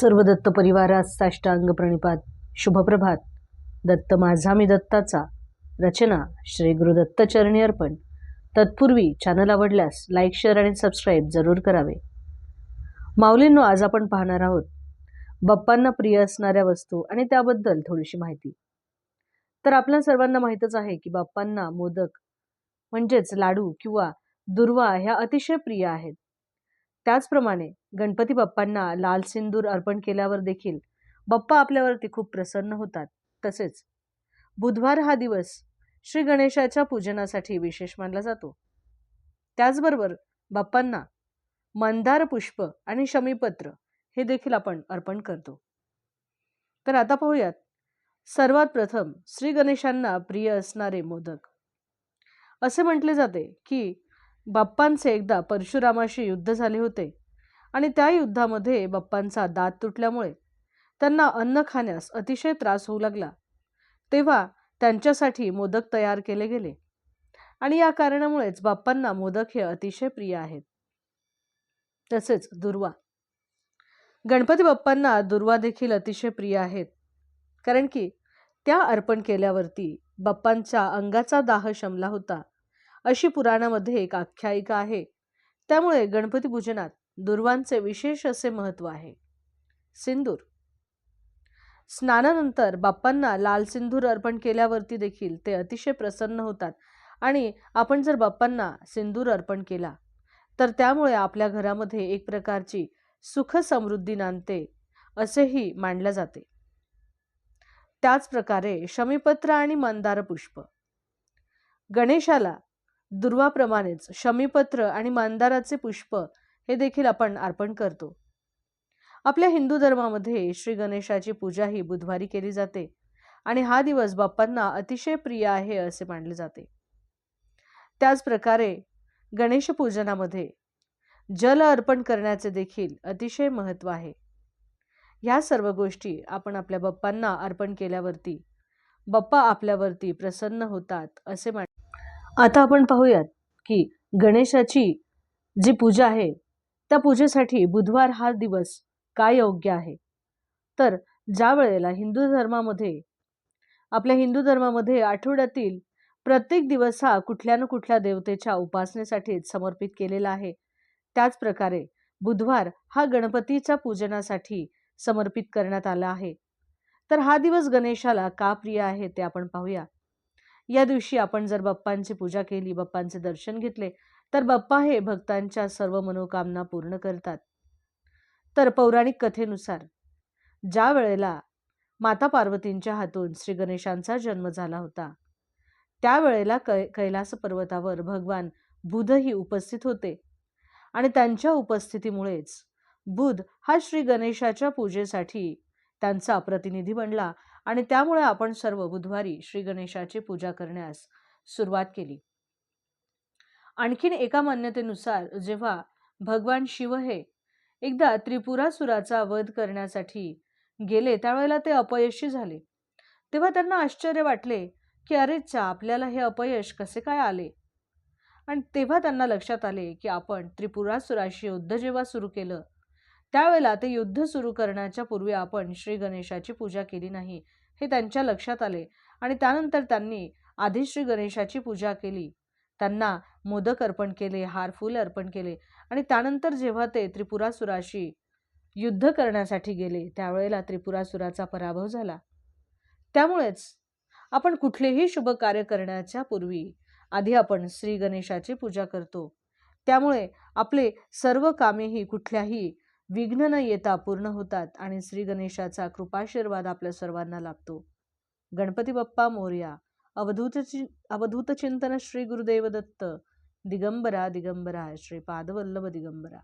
सर्व दत्त परिवारास साष्टांग प्रणिपात. शुभप्रभात. दत्त माझा मी दत्ताचा. रचना श्री गुरुदत्त चरणी अर्पण. तत्पूर्वी चॅनल आवडल्यास लाईक शेअर आणि सबस्क्राईब जरूर करावे. माऊलींनो आज आपण पाहणार आहोत बाप्पांना प्रिय असणाऱ्या वस्तू आणि त्याबद्दल थोडीशी माहिती. तर आपल्या सर्वांना माहीतच आहे की बाप्पांना मोदक म्हणजेच लाडू किंवा दुर्वा ह्या अतिशय प्रिय आहेत. त्याचप्रमाणे गणपती बाप्पांना लाल सिंदूर अर्पण केल्यावर देखील बाप्पा आपल्यावरती खूप प्रसन्न होतात. तसेच बुधवार हा दिवस श्री गणेशाच्या पूजनासाठी विशेष मानला जातो. त्याचबरोबर बाप्पांना मंदार पुष्प आणि शमीपत्र हे देखील आपण अर्पण करतो. तर आता पाहूयात सर्वात प्रथम श्री गणेशांना प्रिय असणारे मोदक. असे म्हटले जाते की बाप्पांचे एकदा परशुरामाशी युद्ध झाले होते. आणि त्या युद्धामध्ये बाप्पांचा दात तुटल्यामुळे त्यांना अन्न खाण्यास अतिशय त्रास होऊ लागला. तेव्हा त्यांच्यासाठी मोदक तयार केले गेले. आणि या कारणामुळेच बाप्पांना मोदक हे अतिशय प्रिय आहेत. तसेच दुर्वा. गणपती बाप्पांना दुर्वा देखील अतिशय प्रिय आहेत. कारण की त्या अर्पण केल्यावरती बाप्पांच्या अंगाचा दाह शमला होता. अशी पुराणामध्ये एक आख्यायिका आहे. त्यामुळे गणपती पूजनात दुर्वांचे विशेष असे महत्त्व आहे. सिंदूर. स्नानानंतर बाप्पांना लाल सिंदूर अर्पण केल्यावरती देखील ते अतिशय प्रसन्न होतात आणि आपण जर बाप्पांना सिंदूर अर्पण केला तर त्यामुळे आपल्या घरामध्ये एक प्रकारची सुख समृद्धी नांदते असेही मानले जाते. त्याच प्रकारे शमीपत्र आणि मंदार पुष्प. गणेशाला दुर्वाप्रमाणेच शमीपत्र आणि मांदाराचे पुष्प हे देखील आपण अर्पण करतो. आपल्या हिंदू धर्मामध्ये श्री गणेशाची पूजा ही बुधवारी केली जाते आणि हा दिवस बाप्पांना अतिशय प्रिय आहे असे मानले जाते. त्याच प्रकारे गणेश पूजनामध्ये जल अर्पण करण्याचे देखील अतिशय महत्त्व आहे. ह्या सर्व गोष्टी आपण आपल्या बाप्पांना अर्पण केल्यावरती बाप्पा आपल्यावरती प्रसन्न होतात असे मान आता आपण पाहूयात की गणेशाची जी पूजा आहे त्या पूजेसाठी बुधवार हा दिवस काय योग्य आहे? तर ज्या वेळेला हिंदू धर्मामध्ये आपल्या हिंदू धर्मामध्ये आठवड्यातील प्रत्येक दिवस हा कुठल्या ना कुठल्या देवतेच्या उपासनेसाठी समर्पित केलेला आहे त्याच प्रकारे बुधवार हा गणपतीच्या पूजनासाठी समर्पित करण्यात आला आहे. तर हा दिवस गणेशाला का प्रिय आहे ते आपण पाहूया. या दिवशी आपण जर बाप्पांची पूजा केली बाप्पांचे दर्शन घेतले तर बाप्पा हे भक्तांच्या सर्व मनोकामना पूर्ण करतात. तर पौराणिक कथेनुसार ज्या वेळेला माता पार्वतींच्या हातून श्री गणेशांचा जन्म झाला होता त्यावेळेला कै कैलास पर्वतावर भगवान बुधही उपस्थित होते. आणि त्यांच्या उपस्थितीमुळेच बुध हा श्री गणेशाच्या पूजेसाठी त्यांचा प्रतिनिधी बनला आणि त्यामुळे आपण सर्व बुधवारी श्री गणेशाची पूजा करण्यास सुरुवात केली. आणखीन एका मान्यतेनुसार जेव्हा भगवान शिव हे एकदा त्रिपुरासुराचा वध करण्यासाठी गेले त्यावेळेला ते अपयशी झाले. तेव्हा त्यांना आश्चर्य वाटले की अरे चा आपल्याला हे अपयश कसे काय आले? आणि तेव्हा त्यांना लक्षात आले की आपण त्रिपुरासुराशी युद्ध जेव्हा सुरू केलं त्यावेळेला ते युद्ध सुरू करण्याच्या पूर्वी आपण श्री गणेशाची पूजा केली नाही हे त्यांच्या लक्षात आले आणि त्यानंतर त्यांनी आधी श्री गणेशाची पूजा केली. त्यांना मोदक अर्पण केले हार फुल अर्पण केले आणि त्यानंतर जेव्हा ते त्रिपुरासुराशी युद्ध करण्यासाठी गेले त्यावेळेला त्रिपुरासुराचा पराभव झाला. त्यामुळेच आपण कुठलेही शुभ कार्य करण्याच्या पूर्वी आधी आपण श्री गणेशाची पूजा करतो. त्यामुळे आपले सर्व कामेही कुठल्याही विघ्न न येता पूर्ण होतात आणि श्री गणेशाचा कृपाशीर्वाद आपल्या सर्वांना लाभतो. गणपती बाप्पा मोर्या अवधूत अवधूत चिंतन श्री गुरुदेव दत्त दिगंबरा दिगंबरा श्री पादवल्लभ दिगंबरा.